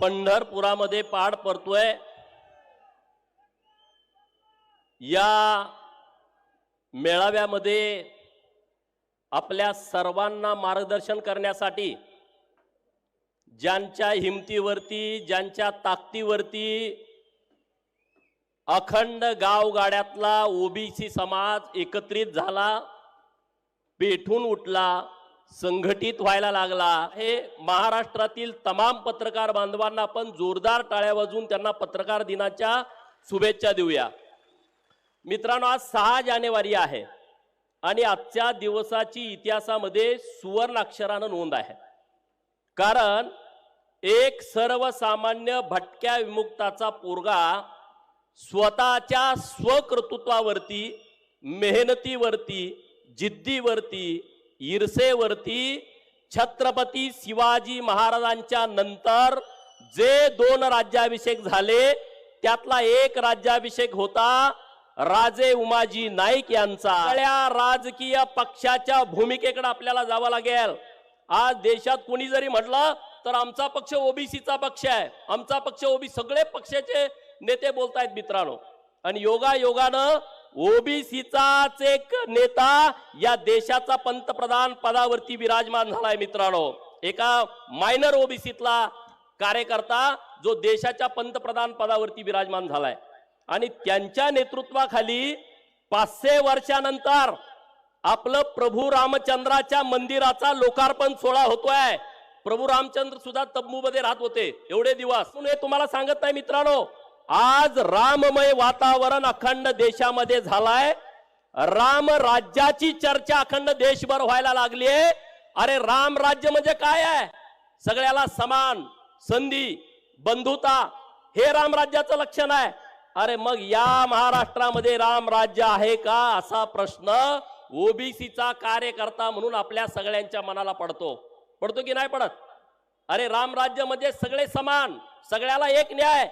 पंढरपुरामध्ये पाड पडतोय. या मेळाव्यामध्ये आपल्या सर्वांना मार्गदर्शन करण्यासाठी ज्यांच्या हिमतीवरती ज्यांच्या ताकदीवरती अखंड गावगाड्यातला ओबीसी समाज एकत्रित झाला पेठून उठला संघटित व्हायला लागला. हे महाराष्ट्रातील तमाम पत्रकार बांधवांना आपण जोरदार टाळ्या वाजून त्यांना पत्रकार दिनाच्या शुभेच्छा देऊया. मित्रांनो आज सहा जानेवारी आहे आणि आजच्या दिवसाची इतिहासामध्ये सुवर्ण अक्षरानं नोंद आहे. कारण एक सर्वसामान्य भटक्या विमुक्ताचा पोरगा स्वतःच्या स्वकर्तृत्वावरती मेहनतीवरती जिद्दीवरती ईर्षेवरती छत्रपती शिवाजी महाराजांच्या नंतर जे दोन राज्याभिषेक झाले त्यातला एक राज्याभिषेक होता राजे उमाजी नाईक यांचा. सगळ्या राजकीय पक्षाच्या भूमिकेकडे आपल्याला जावं लागेल. आज देशात कोणी जरी म्हटलं तर आमचा पक्ष ओबीसीचा पक्ष आहे. आमचा पक्ष ओबी सगळे पक्षाचे नेते बोलतायत मित्रांनो. आणि योगा योगानं ओबीसीचाच एक नेता या देशाचा पंतप्रधान पदावरती विराजमान झालाय मित्रांनो. एका मायनर ओबीसीतला कार्यकर्ता जो देशाच्या पंतप्रधान पदावरती विराजमान झालाय. आणि त्यांच्या नेतृत्वाखाली पाचशे वर्षानंतर आपलं प्रभू रामचंद्राच्या मंदिराचा लोकार्पण सोहळा होतोय. प्रभू रामचंद्र सुद्धा तब्बूमध्ये राहत होते. एवढे दिवस. म्हणून हे तुम्हाला सांगत नाही मित्रांनो? आज राममय वातावरण अखंड देशामध्ये झालाय. राम राज्याची चर्चा अखंड देशभर व्हायला लागली आहे. अरे राम राज्य म्हणजे काय आहे? सगळ्याला समान संधी बंधुता हे राम राज्याचं लक्षण आहे. अरे मग या महाराष्ट्रामध्ये राम राज्य आहे का? असा प्रश्न ओबीसीचा कार्यकर्ता म्हणून आपल्या सगळ्यांच्या मनाला पडतो. पडतो की नाही पडत? अरे राम राज्य म्हणजे सगळे समान सगळ्याला एक न्याय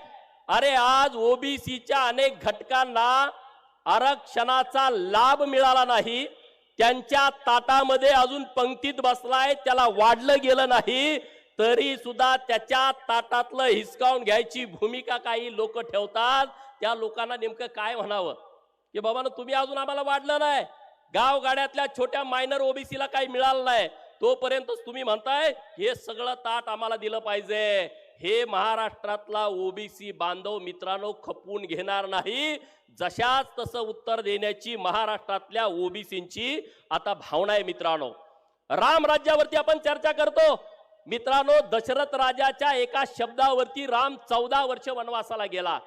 अरे आज ओबीसीच्या अनेक घटकांना आरक्षणाचा लाभ मिळाला नाही त्यांच्या ताटामध्ये अजून पंक्तीत बसलाय त्याला वाढलं गेलं नाही तरी सुद्धा त्याच्या ताटातलं हिसकावून घ्यायची भूमिका काही लोक ठेवतात. त्या लोकांना नेमकं काय म्हणावं? की बाबा तुम्ही अजून आम्हाला वाढलं नाही. गाव गाड्यातल्या छोट्या मायनर ओबीसीला काही मिळालं नाही. तोपर्यंतच तुम्ही म्हणताय हे सगळं ताट आम्हाला दिलं पाहिजे. हे महाराष्ट्रातला ओबीसी बांधव मित्रांनो खपवून घेणार नाही. जशाच तसं उत्तर देण्याची महाराष्ट्रातल्या ओबीसींची आता भावना आहे मित्रांनो. राम राज्यावरती आपण चर्चा करतो. मित्रांनो दशरथ राजाच्या एका शब्दावरती राम चौदा वर्ष वनवासाला गेला.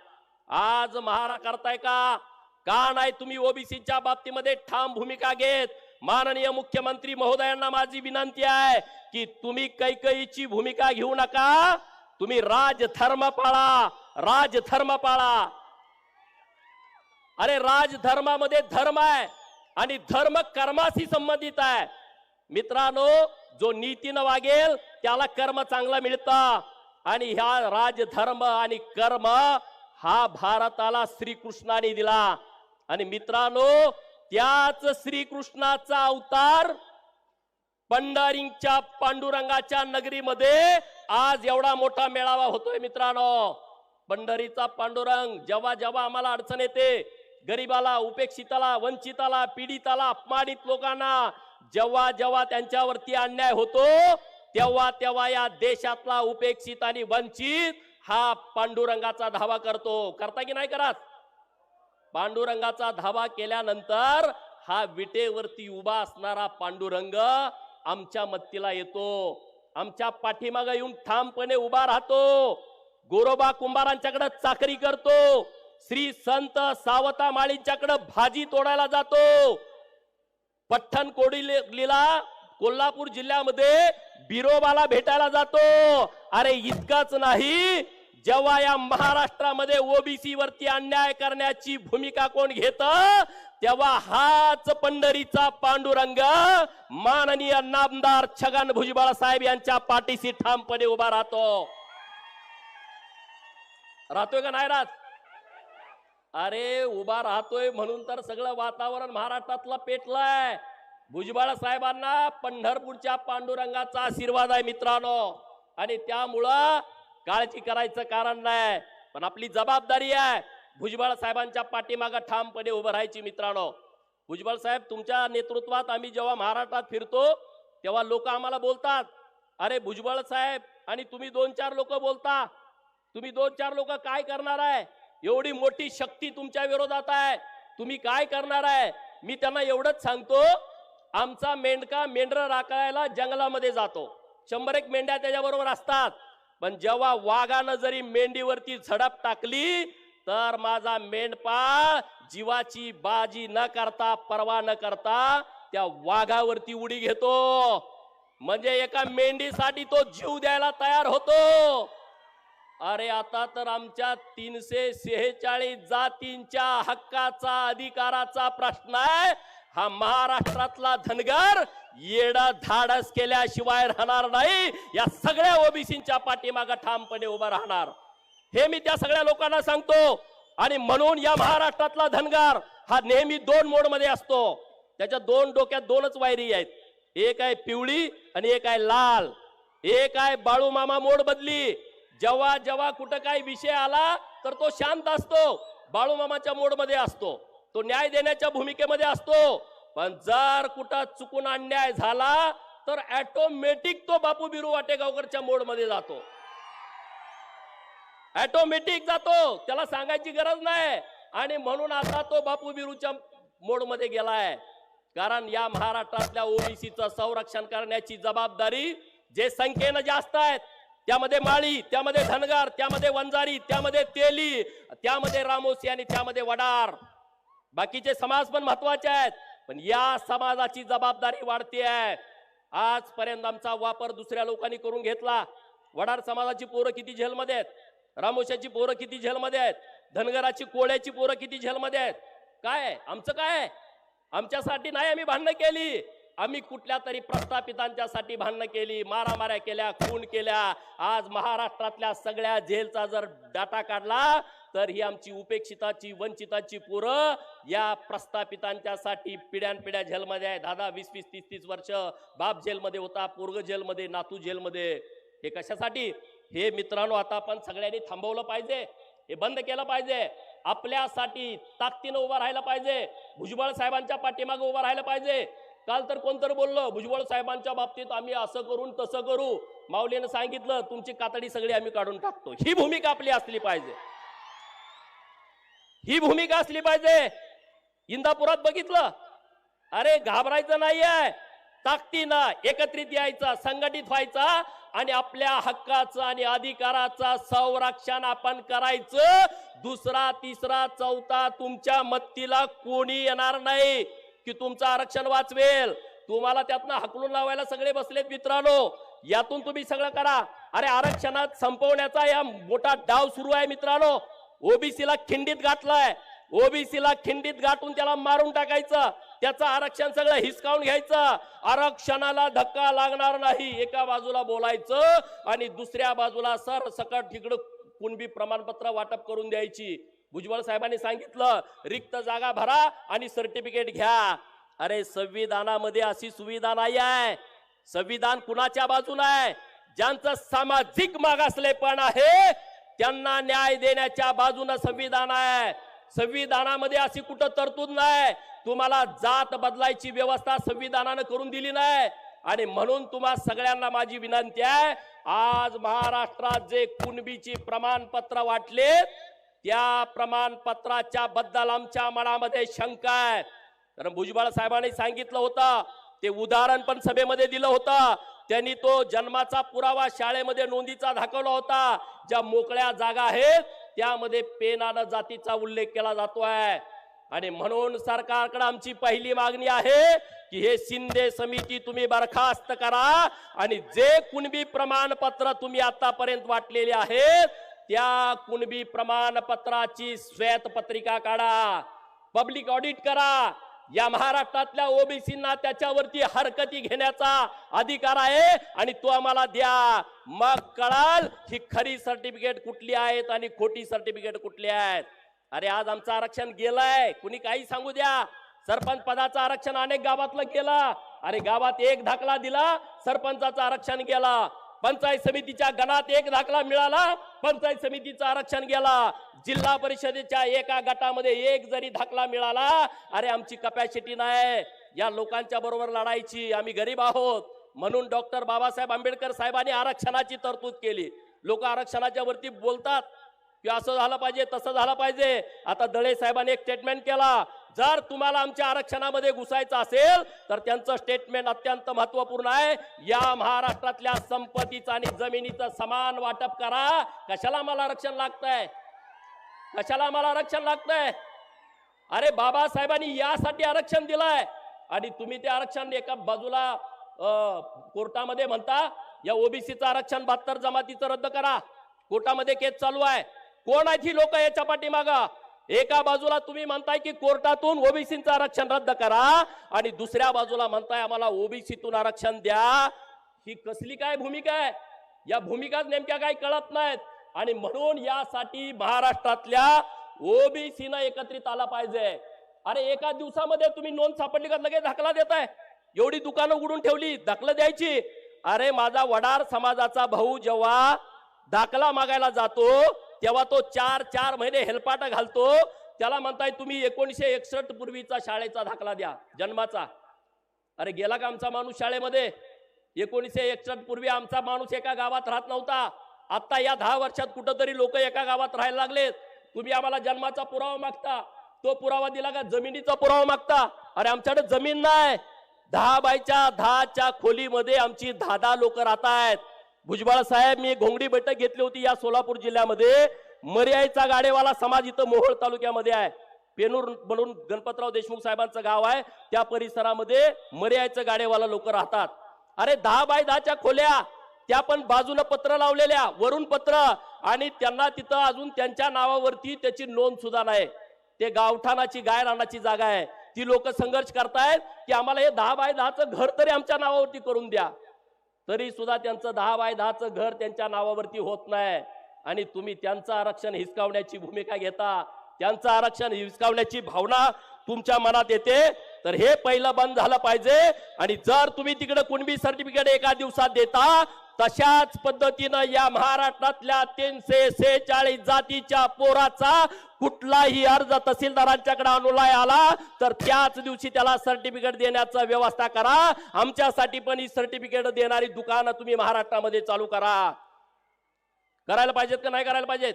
आज महारा करताय का? का नाही तुम्ही ओबीसीच्या बाबतीमध्ये ठाम भूमिका घेत? माननीय मुख्यमंत्री महोदयांना माझी विनंती आहे की तुम्ही कैकईची भूमिका घेऊ नका. तुम्ही राजधर्म पाळा राजधर्म पाळा अरे राजधर्मामध्ये धर्म आहे आणि धर्म कर्माशी संबंधित आहे. मित्रांनो जो नीतीनं वागेल त्याला कर्म चांगला मिळतं. आणि ह्या राजधर्म आणि कर्म हा भारताला श्रीकृष्णाने दिला. आणि मित्रांनो त्याच श्रीकृष्णाचा अवतार पंढरीच्या पांडुरंगाच्या नगरीमध्ये आज एवढा मोठा मेळावा होतोय मित्रांनो. पंढरीचा पांडुरंग जेव्हा जेव्हा आम्हाला अडचण येते गरीबाला उपेक्षिताला वंचिताला पीडिताला अपमानित लोकांना जेव्हा जेव्हा त्यांच्यावरती अन्याय होतो तेव्हा तेव्हा या देशातला उपेक्षित आणि वंचित हा पांडुरंगाचा धावा करतो. करता की नाही करत? पांडुरंगाचा धावा केल्यानंतर हा विटेवरती उभा असणारा पांडुरंग आमच्या मत्तीला येतो. आमच्या पाठीमागं येऊन ठामपणे उभा राहतो. गोरोबा कुंभारांच्याकडे चाकरी करतो. श्री संत सावता माळींच्याकडे भाजी तोडायला जातो. पठ्ठण कोडीला कोल्हापूर जिल्ह्यामध्ये बिरोबाला भेटायला जातो. अरे इतकंच नाही जेव्हा या महाराष्ट्रामध्ये ओबीसी वरती अन्याय करण्याची भूमिका कोण घेत? तेव्हा हाच पंढरीचा पांडुरंग माननीय नामदार छगन भुजबळ साहेब यांच्या पाठीशी ठामपणे उभा राहतो. राहतोय का नाही राहत? अरे उभा राहतोय म्हणून तर सगळं वातावरण महाराष्ट्रातलं पेटलंय. भुजबळ साहेबांना पंढरपूरच्या पांडुरंगाचा आशीर्वाद आहे मित्रांनो. आणि त्यामुळं काळजी करायचं कारण नाही. पण आपली जबाबदारी आहे. भुजबळ साहेबांच्या पाठीमागं ठामपणे उभं राहायची मित्रांनो. भुजबळ साहेब तुमच्या नेतृत्वात आम्ही जेव्हा महाराष्ट्रात फिरतो तेव्हा लोक आम्हाला बोलतात अरे भुजबळ साहेब आणि तुम्ही दोन चार लोक बोलता. तुम्ही दोन चार लोक काय करणार आहे? एवढी मोठी शक्ती तुमच्या विरोधात आहे. तुम्ही काय करणार आहे? मी त्यांना एवढंच सांगतो आमचा मेंढका मेंढर राखायला जंगलामध्ये जातो. शंभर एक मेंढ्या त्याच्याबरोबर असतात. पण जेव्हा वाघानं जरी मेंढीवरती झडप टाकली तर माझा मेंढपाळ जीवाची बाजी न करता परवा न करता त्या वाघावरती उडी घेतो. म्हणजे एका मेंढीसाठी तो जीव द्यायला तयार होतो. अरे आता तर आमच्या तीनशे सेहेचाळीस जातींच्या हक्काचा अधिकाराचा प्रश्न आहे. हा महाराष्ट्रातला धनगर येडा धाडस केल्याशिवाय राहणार नाही. या सगळ्या ओबीसीच्या पाठीमागं ठामपणे उभा राहणार. हे मी त्या सगळ्या लोकांना सांगतो. आणि म्हणून या महाराष्ट्रातला धनगार हा नेहमी दोन मोडमध्ये असतो. त्याच्या दोन डोक्यात दोनच वायरी आहेत. एक आहे पिवळी आणि एक आहे लाल. एक आहे बाळू मामा मोड बदली. जेव्हा जेव्हा कुठं काही विषय आला तर तो शांत असतो. बाळू मामाच्या मोडमध्ये असतो. तो न्याय देण्याच्या भूमिकेमध्ये असतो. पण जर कुठं चुकून अन्याय झाला तर ऑटोमॅटिक तो बापू बिरू वाटेगावकरच्या मोडमध्ये जातो. ॲटोमॅटिक जातो. त्याला सांगायची गरज नाही. आणि म्हणून आता तो बापू बिरूच्या मोडमध्ये गेलाय. कारण या महाराष्ट्रातल्या ओबीसीचं संरक्षण करण्याची जबाबदारी जे संख्येनं जास्त आहेत त्यामध्ये माळी त्यामध्ये धनगार त्यामध्ये वंजारी त्यामध्ये तेली त्यामध्ये रामोसी आणि त्यामध्ये वडार. बाकीचे समाज पण महत्त्वाचे आहेत. पण या समाजाची जबाबदारी वाढते आहे. आजपर्यंत आमचा वापर दुसऱ्या लोकांनी करून घेतला. वडार समाजाची पोरं किती जेलमध्ये आहेत? रामोशाची पोरं किती झेलमध्ये आहेत? धनगराची कोळ्याची पोरं किती झेलमध्ये आहेत? काय आमचं काय आमच्यासाठी नाही आम्ही भांडणं केली. आम्ही कुठल्या तरी प्रस्थापितांच्यासाठी भांडणं केली मारामाऱ्या केल्या खून केल्या. आज महाराष्ट्रातल्या सगळ्या जेलचा जर डाटा काढला तर ही आमची उपेक्षिताची वंचिताची पोरं या प्रस्थापितांच्यासाठी पिढ्यानपिढ्या झेलमध्ये आहे दहा दहा वीस वीस तीस तीस वर्ष बाप जेलमध्ये होता पोरग जेलमध्ये नातू जेलमध्ये हे कशासाठी? हे मित्रांनो आता आपण सगळ्यांनी थांबवलं पाहिजे. हे बंद केलं पाहिजे. आपल्यासाठी ताकदीनं उभं राहायला पाहिजे. भुजबळ साहेबांच्या पाठीमागे उभं राहायला पाहिजे. काल तर कोणतरी बोललो भुजबळ साहेबांच्या बाबतीत आम्ही असं करून तसं करू. माऊलीनं सांगितलं तुमची कातडी सगळी आम्ही काढून टाकतो. ही भूमिका आपली असली पाहिजे. ही भूमिका असली पाहिजे. इंदापुरात बघितलं. अरे घाबरायचं नाहीये. ताकदीनं एकत्रित यायचा संघटित व्हायचा आणि आपल्या हक्काचं आणि अधिकाराचं संरक्षण आपण करायचं. दुसरा तिसरा चौथा तुमच्या मत्तीला कोणी येणार नाही की तुमचं आरक्षण वाचवेल. तुम्हाला त्यातनं हकलून लावायला सगळे बसलेत मित्रांनो. यातून तुम्ही सगळं करा. अरे आरक्षणात संपवण्याचा या मोठा डाव सुरू आहे मित्रांनो. ओबीसीला खिंडीत गाठलाय ओबीसीला खिंडीत गाठून त्याला मारून टाकायचं. त्याचं आरक्षण सगळं हिसकावून घ्यायचं. आरक्षणाला धक्का लागणार नाही. एका बाजूला बोलायचं आणि दुसऱ्या बाजूला सर सकट तिकडं कुणबी प्रमाणपत्र वाटप करून द्यायची. भुजबळ साहेबांनी सांगितलं रिक्त जागा भरा आणि सर्टिफिकेट घ्या. अरे संविधानामध्ये अशी सुविधा नाही आहे. संविधान कुणाच्या बाजूला आहे? ज्यांचं सामाजिक मागासलेपण आहे त्यांना न्याय देण्याच्या बाजूनं संविधान आहे. संविधानामध्ये अशी कुठं तरतूद नाही. तुम्हाला जात बदलायची व्यवस्था संविधानानं करून दिली नाही. आणि म्हणून तुम्हा सगळ्यांना माझी विनंती आहे आज महाराष्ट्रात जे कुणबीची प्रमाणपत्र वाटले त्या प्रमाणपत्राच्या बद्दल आमच्या मनामध्ये शंका आहे. कारण भुजबळ साहेबांनी सांगितलं होतं ते उदाहरण पण सभेमध्ये दिलं होतं. त्यांनी तो जन्माचा पुरावा शाळेमध्ये नोंदीचा दाखवला होता. ज्या मोकळ्या जागा आहेत त्यामध्ये पेनानं जातीचा उल्लेख केला जातो आहे. आणि म्हणून सरकारकडे आमची पहिली मागणी आहे की हे शिंदे समिती तुम्ही बरखास्त करा आणि जे कुणबी प्रमाणपत्र तुम्ही आतापर्यंत वाटलेले आहेत त्या कुणबी प्रमाणपत्राची श्वेतपत्रिका काढा. पब्लिक ऑडिट करा. या महाराष्ट्रातल्या ओबीसींना त्याच्यावरती हरकती घेण्याचा अधिकार आहे आणि तो आम्हाला द्या. मग कळाल ही खरी सर्टिफिकेट कुठली आहेत आणि खोटी सर्टिफिकेट कुठली आहेत. अरे आज आमचं आरक्षण गेलंय. कुणी काही सांगू द्या. सरपंच पदाचं आरक्षण अनेक गावातलं केलं. अरे गावात एक धाकला दिला सरपंचाचं आरक्षण गेला. पंचायत समितीच्या गणात एक दाखला मिळाला. पंचायत समितीचं आरक्षण गेला. जिल्हा परिषदेच्या एका गटामध्ये एक जरी दाखला मिळाला अरे आमची कपॅसिटी नाही. या लोकांच्या बरोबर लढायची आम्ही गरीब आहोत. म्हणून डॉक्टर बाबासाहेब आंबेडकर साहेबांनी आरक्षणाची तरतूद केली. लोक आरक्षणाच्या वरती बोलतात. की असं झालं पाहिजे तसं झालं पाहिजे. आता दळे साहेबांनी एक स्टेटमेंट केला. जर तुम्हाला आमच्या आरक्षणामध्ये घुसायचं असेल तर त्यांचं स्टेटमेंट अत्यंत महत्त्वपूर्ण आहे. या महाराष्ट्रातल्या संपत्तीचं आणि जमिनीचं समान वाटप करा. कशाला आम्हाला आरक्षण लागतंय? कशाला आम्हाला आरक्षण लागतंय? अरे बाबासाहेबांनी यासाठी आरक्षण दिलंय. आणि तुम्ही ते आरक्षण एका बाजूला कोर्टामध्ये म्हणता या ओबीसीचं आरक्षण बहात्तर जमातीचं रद्द करा. कोर्टामध्ये केस चालू आहे. कोण आहेत ही लोक याच्या पाठीमागा? एका बाजूला तुम्ही म्हणताय की कोर्टातून ओबीसीचं आरक्षण रद्द करा आणि दुसऱ्या बाजूला म्हणताय आम्हाला ओबीसीतून आरक्षण द्या. ही कसली काय भूमिका आहे? या भूमिकाच नेमक्या काही कळत नाहीत. आणि म्हणून यासाठी महाराष्ट्रातल्या ओबीसीनं एकत्रित आला पाहिजे. अरे एका दिवसामध्ये तुम्ही नोंद सापडली का? लगेच दाखला देताय. एवढी दुकानं उघडून ठेवली दाखला द्यायची. अरे माझा वडार समाजाचा भाऊ जेव्हा दाखला मागायला जातो तेव्हा तो चार चार महिने हेलपाटा घालतो. त्याला म्हणताय तुम्ही एकोणीशे एकसष्ट पूर्वीचा शाळेचा दाखला द्या जन्माचा. अरे गेला का आमचा माणूस शाळेमध्ये? एकोणीसशे एकसष्ट पूर्वी आमचा माणूस एका गावात राहत नव्हता. आता या दहा वर्षात कुठंतरी लोक एका गावात राहायला लागलेत. तुम्ही आम्हाला जन्माचा पुरावा मागता. तो पुरावा दिला का जमिनीचा पुरावा मागता? अरे आमच्याकडे जमीन नाही. दहा बायच्या दहाच्या खोलीमध्ये आमची दहा दहा लोक राहत आहेत भुजबळ साहेब मी घोंगडी बैठक घेतली होती या सोलापूर जिल्ह्यामध्ये. मर्याईचा गाडेवाला समाज इथं मोहोळ तालुक्यामध्ये आहे. पेनूर म्हणून गणपतराव देशमुख साहेबांचं गाव आहे. त्या परिसरामध्ये मर्यायचं गाडेवाला लोक राहतात. अरे दहा बाय दहाच्या खोल्या त्या पण बाजूला पत्र लावलेल्या वरून पत्र. आणि त्यांना तिथं अजून त्यांच्या नावावरती त्याची नोंद सुद्धा नाही. ते गावठाणाची गाय रानाची जागा आहे. ती लोक संघर्ष करतायत की आम्हाला हे दहा बाय दहाचं घर तरी आमच्या नावावरती करून द्या. तरी सुद्धा त्यांचं दहा बाय दहाचं घर त्यांच्या नावावरती होत नाही. आणि तुम्ही त्यांचं आरक्षण हिसकावण्याची भूमिका घेता त्यांचं आरक्षण हिसकावण्याची भावना तुमच्या मनात येते तर हे पहिलं बंद झालं पाहिजे. आणि जर तुम्ही तिकडे कुणबी सर्टिफिकेट एका दिवसात देता तशाच पद्धतीनं या महाराष्ट्रातल्या तीनशे सेहेचाळीस जातीच्या पोराचा कुठलाही अर्ज तहसीलदारांच्याकडे अनुलाय आला तर त्याच दिवशी त्याला सर्टिफिकेट देण्याचा व्यवस्था करा. आमच्यासाठी पण ही सर्टिफिकेट देणारी दुकानं तुम्ही महाराष्ट्रामध्ये चालू करा. करायला पाहिजेत का नाही करायला पाहिजेत?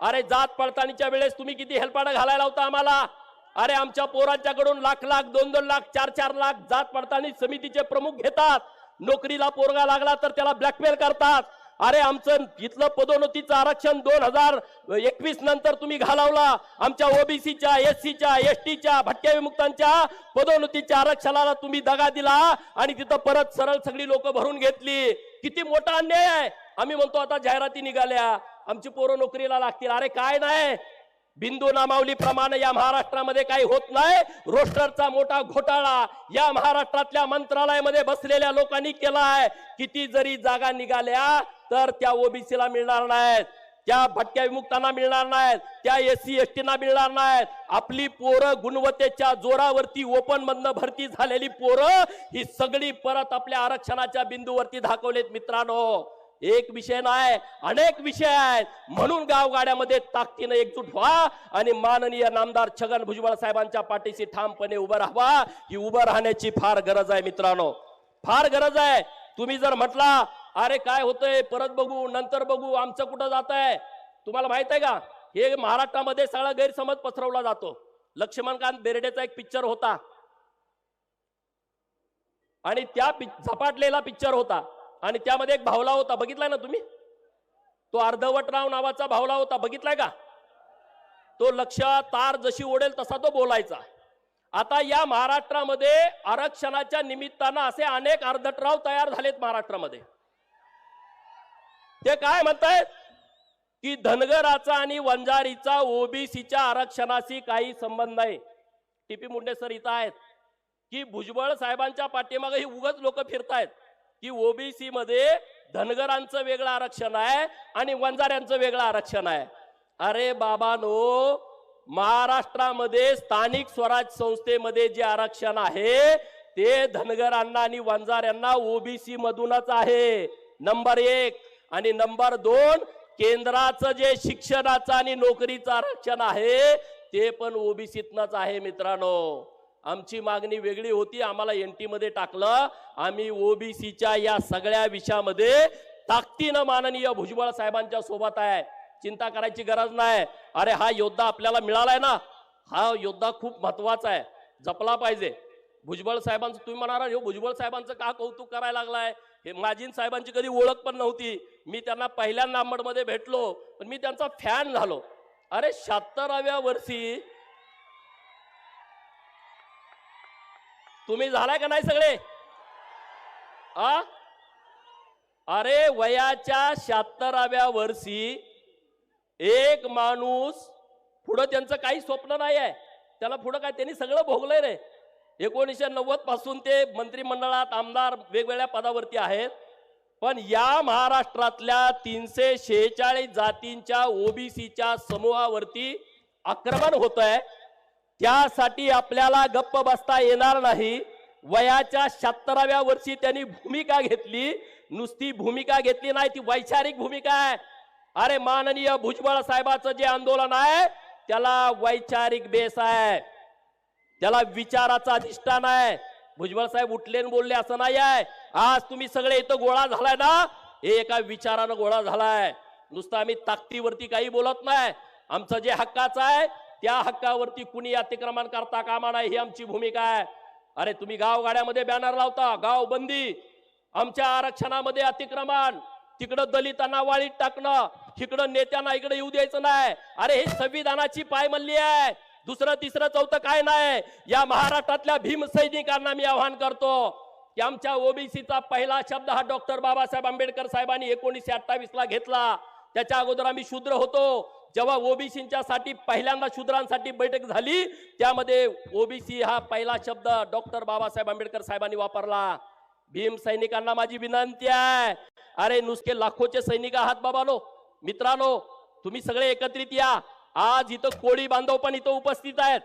अरे जात पडताळणीच्या वेळेस तुम्ही किती हेलपाडा घालायला होता आम्हाला? अरे आमच्या पोरांच्याकडून लाख लाख दोन दोन लाख चार चार लाख जात पडताळणी समितीचे प्रमुख घेतात. नोकरीला पोरगा लागला तर त्याला ब्लॅकमेल करतात. अरे आमचं इथलं पदोन्नतीचं आरक्षण दोन हजार एकवीस नंतर तुम्ही घालवला. आमच्या ओबीसीच्या एस सीच्या एस टीच्या भटक्या विमुक्तांच्या पदोन्नतीच्या आरक्षणाला तुम्ही दगा दिला आणि तिथं परत सरळ सगळी लोक भरून घेतली. किती मोठा अन्याय आहे. आम्ही म्हणतो आता जाहिराती निघाल्या. आमची पोरं नोकरीला लागतील. अरे काय नाही. बिंदू नामावली प्रमाणे या महाराष्ट्रामध्ये काही होत नाही. रोस्टरचा मोठा घोटाळा या महाराष्ट्रातल्या मंत्रालयामध्ये बसलेल्या लोकांनी केलाय. किती जरी जागा निघाल्या तर त्या ओबीसीला मिळणार नाहीत. त्या भटक्या विमुक्तांना मिळणार नाहीत. त्या एस सी एस टीना मिळणार नाहीत. आपली पोरं गुणवत्तेच्या जोरावरती ओपन मधनं भरती झालेली पोरं ही सगळी परत आपल्या आरक्षणाच्या बिंदूवरती दाखवलेत मित्रांनो. एक विषय नाही अनेक विषय आहेत. म्हणून गावगाड्यामध्ये ताकदीनं एकजूट व्हा आणि माननीय नामदार छगन भुजबळ साहेबांच्या पाठीशी ठामपणे उभं राहावा. ही उभं राहण्याची फार गरज आहे मित्रांनो. फार गरज आहे. तुम्ही जर म्हटला अरे काय होतंय? परत बघू नंतर बघू आमचं कुठं जात आहे तुम्हाला माहीत आहे का? हे महाराष्ट्रामध्ये सगळा गैरसमज पसरवला जातो. लक्ष्मणकांत बेर्डेचा एक पिक्चर होता. आणि त्या झपाटलेला पिक्चर होता. आणि त्यामध्ये एक भावला होता बघितलाय ना तुम्ही? तो अर्धवटराव नावाचा भावला होता बघितलाय का? तो लक्ष तार जशी ओढेल तसा तो बोलायचा. आता या महाराष्ट्रामध्ये आरक्षणाच्या निमित्तानं असे अनेक अर्धटराव तयार झालेत महाराष्ट्रामध्ये. ते काय म्हणतायत? की धनगराचा आणि वंजारीचा ओबीसीच्या आरक्षणाशी काही संबंध नाही. टीपी मुंडे सर इथं आहेत. की भुजबळ साहेबांच्या पाठीमागे ही उगच लोक फिरतायत. की ओबीसी मध्ये धनगरांचं वेगळं आरक्षण आहे आणि वंजाऱ्यांचं वेगळं आरक्षण आहे. अरे बाबानो महाराष्ट्रामध्ये स्थानिक स्वराज संस्थेमध्ये जे आरक्षण आहे ते धनगरांना आणि वंजाऱ्यांना ओबीसी मधूनच आहे. नंबर एक. आणि नंबर दोन केंद्राचं जे शिक्षणाचं आणि नोकरीचं आरक्षण आहे ते पण ओबीसीतनच आहे मित्रांनो. आमची मागणी वेगळी होती आम्हाला एनमध्ये टाकलं. आम्ही ओबीसीच्या या सगळ्या विषयामध्ये ताकदीनं माननीय भुजबळ साहेबांच्या सोबत आहे. चिंता करायची गरज नाही. अरे हा योद्धा आपल्याला मिळालाय ना? हा योद्धा खूप महत्त्वाचा आहे. जपला पाहिजे. भुजबळ साहेबांचं तुम्ही म्हणाला हो भुजबळ साहेबांचं का कौतुक करायला लागलाय? हे माजीन साहेबांची कधी ओळख पण नव्हती. मी त्यांना पहिल्या नांबडमध्ये भेटलो पण मी त्यांचा फॅन झालो. अरे शहात्तराव्या वर्षी तुम्ही झालाय का नाही सगळे? आ? अरे वयाच्या शहात्तराव्या वर्षी एक माणूस पुढं त्यांचं काही स्वप्न नाही आहे त्याला पुढं काय त्यांनी सगळं भोगलंय रे. एकोणीसशे नव्वदपासून ते मंत्रिमंडळात आमदार वेगवेगळ्या पदावरती आहेत. पण या महाराष्ट्रातल्या तीनशे शेहेचाळीस जातींच्या ओबीसीच्या समूहावरती आक्रमण होत आहे त्यासाठी आपल्याला गप्प बसता येणार नाही. वयाच्या शहात्तराव्या वर्षी त्यांनी भूमिका घेतली. नुसती भूमिका घेतली नाही ती वैचारिक भूमिका आहे. अरे माननीय भुजबळ साहेबाचं जे आंदोलन आहे त्याला वैचारिक बेस आहे. त्याला विचाराचा अधिष्ठान आहे. भुजबळ साहेब उठले बोलले असं नाही आहे. आज तुम्ही सगळे इथं गोळा झालाय ना? हे एका विचारानं गोळा झालाय. नुसतं आम्ही ताकदीवरती काही बोलत नाही. आमचं जे हक्काचं आहे त्या हक्कावरती कुणी अतिक्रमण करता कामा नाही ही आमची भूमिका आहे. अरे तुम्ही गावगाड्यामध्ये बॅनर लावता गाव बंदी आमच्या आरक्षणामध्ये अतिक्रमण. तिकडं दलितांना वाळीत टाकणं. तिकडं नेत्यांना इकडे येऊ द्यायचं नाही. अरे हे संविधानाची पायमल्ली आहे. दुसरं तिसरं चौथं काय नाही. या महाराष्ट्रातल्या भीमसैनिकांना मी आवाहन करतो की आमच्या ओबीसीचा पहिला शब्द हा डॉक्टर बाबासाहेब आंबेडकर साहेबांनी एकोणीसशे अठ्ठावीस ला घेतला. त्याच्या अगोदर आम्ही शूद्र होतो. जेव्हा ओबीसीच्या साठी पहिल्यांदा शूद्रांसाठी बैठक झाली त्यामध्ये ओबीसी हा पहिला शब्द डॉक्टर बाबासाहेब आंबेडकर साहेबांनी वापरला. भीम सैनिकांना माझी विनंती आहे. अरे नुसते लाखोचे सैनिक आहात बाबानो. मित्रांनो तुम्ही सगळे एकत्रित या. आज इथं कोळी बांधव पण इथं उपस्थित आहेत.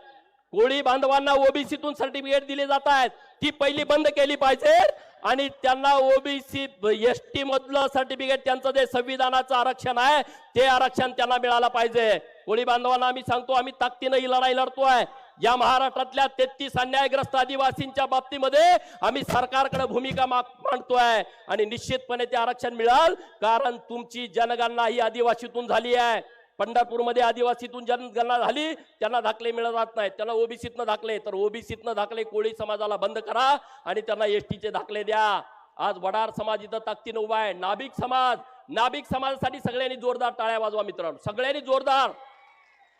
कोळी बांधवांना ओबीसीतून सर्टिफिकेट दिले जात आहेत. ती पहिली बंद केली पाहिजे आणि त्यांना ओबीसी एस टी मधलं सर्टिफिकेट त्यांचं जे संविधानाचं आरक्षण आहे ते आरक्षण त्यांना मिळालं पाहिजे. कोळी बांधवांना आम्ही सांगतो आम्ही ताकदीनं ही लढाई लढतोय. या महाराष्ट्रातल्या तेहतीस अन्यायग्रस्त आदिवासींच्या बाबतीमध्ये आम्ही सरकारकडे भूमिका मांडतोय आणि निश्चितपणे ते आरक्षण मिळाल कारण तुमची जनगणना ही आदिवासीतून झाली आहे. पंढरपूरमध्ये आदिवासीतून जनगणना झाली त्यांना दाखले मिळत जात नाहीत. त्यांना ओबीसीतनं दाखले तर ओबीसीतनं दाखले कोळी समाजाला बंद करा आणि त्यांना एसटीचे दाखले द्या. आज वडार समाज इथं ताकदीनं उभा आहे. नाभिक समाज नाभिक समाजासाठी सगळ्यांनी जोरदार टाळ्या वाजवा मित्रांनो. सगळ्यांनी जोरदार.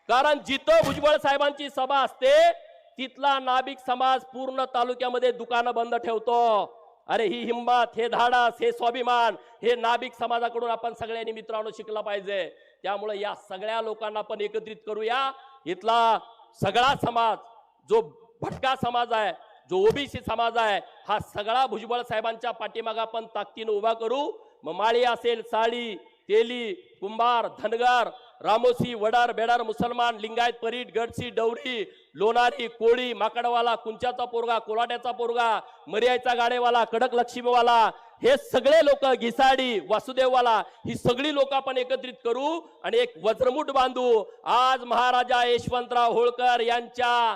कारण जिथं भुजबळ साहेबांची सभा असते तिथला नाभिक समाज पूर्ण तालुक्यामध्ये दुकानं बंद ठेवतो. अरे ही हिंमत हे धाडस हे स्वाभिमान हे नाभिक समाजाकडून आपण सगळ्यांनी मित्रांनो शिकला पाहिजे. त्यामुळे या सगळ्या लोकांना आपण एकत्रित करूया. इथला सगळा समाज जो भटका समाज आहे जो ओबीसी समाज आहे हा सगळा भुजबळ साहेबांच्या पाठीमागा आपण ताकदीनं उभा करू. मग माळी असेल साडी तेली कुंभार धनगर रामोसी वडार बेडार मुसलमान लिंगायत परीट गडसी डवरी लोणारी कोळी माकडवाला कुंच्याचा पोरगा कोलाट्याचा पोरगा मर्यायचा गाडेवाला कडक लक्ष्मीवाला हे सगळे लोक घिसाडी वासुदेववाला ही सगळी लोक आपण एकत्रित करू आणि एक वज्रमुठ बांधू. आज महाराजा यशवंतराव होळकर यांच्या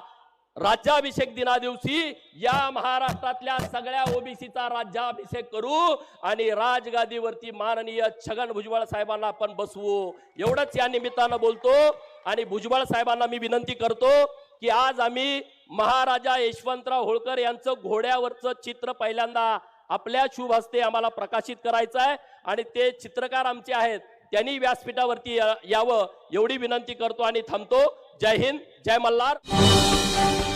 राज्याभिषेक दिना दिवशी या महाराष्ट्रातल्या सगळ्या ओबीसीचा राज्याभिषेक करू आणि राजगादीवरती माननीय छगन भुजबळ साहेबांना आपण बसवू. एवढंच या निमित्तानं बोलतो आणि भुजबळ साहेबांना मी विनंती करतो की आज आम्ही महाराजा यशवंतराव होळकर यांचं घोड्यावरचं चित्र पहिल्यांदा आपल्या शुभ हस्ते आम्हाला प्रकाशित करायचं आहे आणि ते चित्रकार आमचे आहेत त्यांनी व्यासपीठावरती यावं एवढी विनंती करतो आणि थांबतो. जय हिंद जय मल्हार. Thank you.